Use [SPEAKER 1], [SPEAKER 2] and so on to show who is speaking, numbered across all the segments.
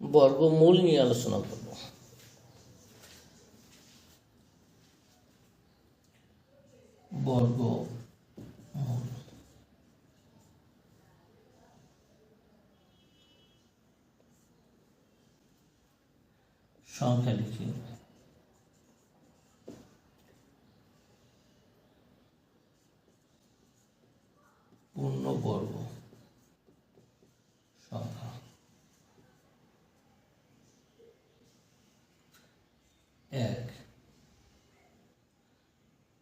[SPEAKER 1] বর্গমূল নিয়ে আলোচনা করব। বর্গ সংখ্যা লিখি। পূর্ণবর্গ সংখ্যা এক।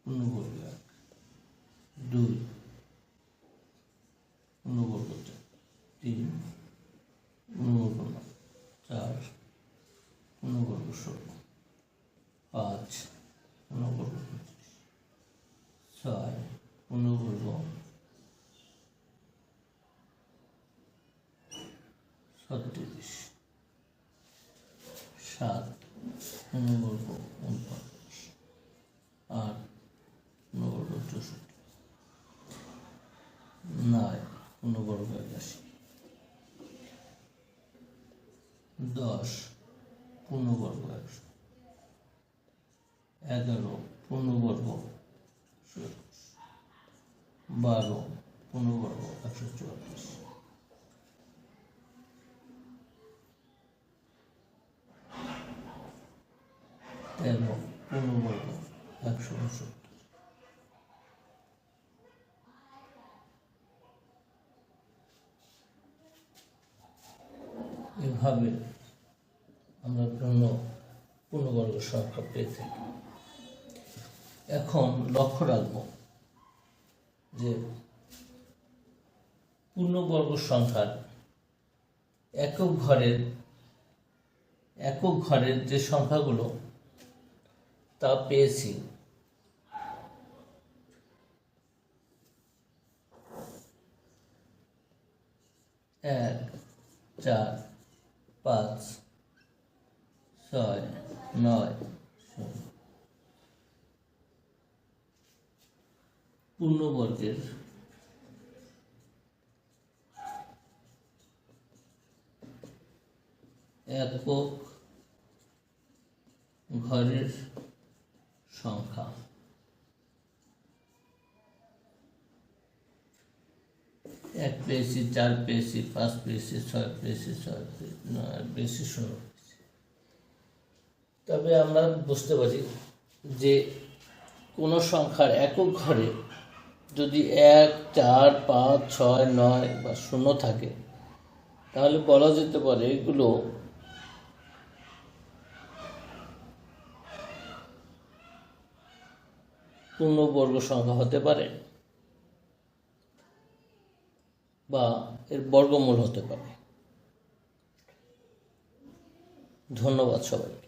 [SPEAKER 1] পূর্ণবর্গ এক দুই। পূর্ণবর্গ চার তিন। পূর্ণবর্গ চার। পূর্ণবর্গ ষোলো। পাঁচ। পূর্ণবর্গ পঁচিশ। ছয়। পূর্ণবর্গ ছত্রিশ। সাত। পূর্ণবর্গ উনপঞ্চাশ আট পূর্ণবর্গ চৌষট্টি নয় পূর্ণবর্গ একাশি দশ পূর্ণবর্গ একশো এগারো পূর্ণবর্গ বারো পূর্ণবর্গ একশো চুয়াল্লিশ তেরো পূর্ণবর্গ একশো উনসত্তর এভাবে আমরা পূর্ণ পূর্ণবর্গ সংখ্যা পেয়ে থাকি। এখন লক্ষ্য রাখব যে পূর্ণবর্গ সংখ্যার একক ঘরের একক ঘরের যে সংখ্যাগুলো তা পেয়েছি। এক চার পাঁচ ছয় নয় পূর্ণবর্গের একক ঘরের সংখ্যা। এক পেয়েছি, চার পেয়েছি, পাঁচ পেয়েছি, ছয় পেয়েছি, ছয় নয় পেয়েছি পেয়েছি। তবে আমরা বুঝতে পারি যে কোনো সংখ্যার একক ঘরে যদি এক, চার, পাঁচ, ছয়, নয় বা শূন্য থাকে, তাহলে বলা যেতে পারে এগুলো পূর্ণবর্গ সংখ্যা হতে পারে বা এর বর্গমূল হতে পারে। ধন্যবাদ সবাই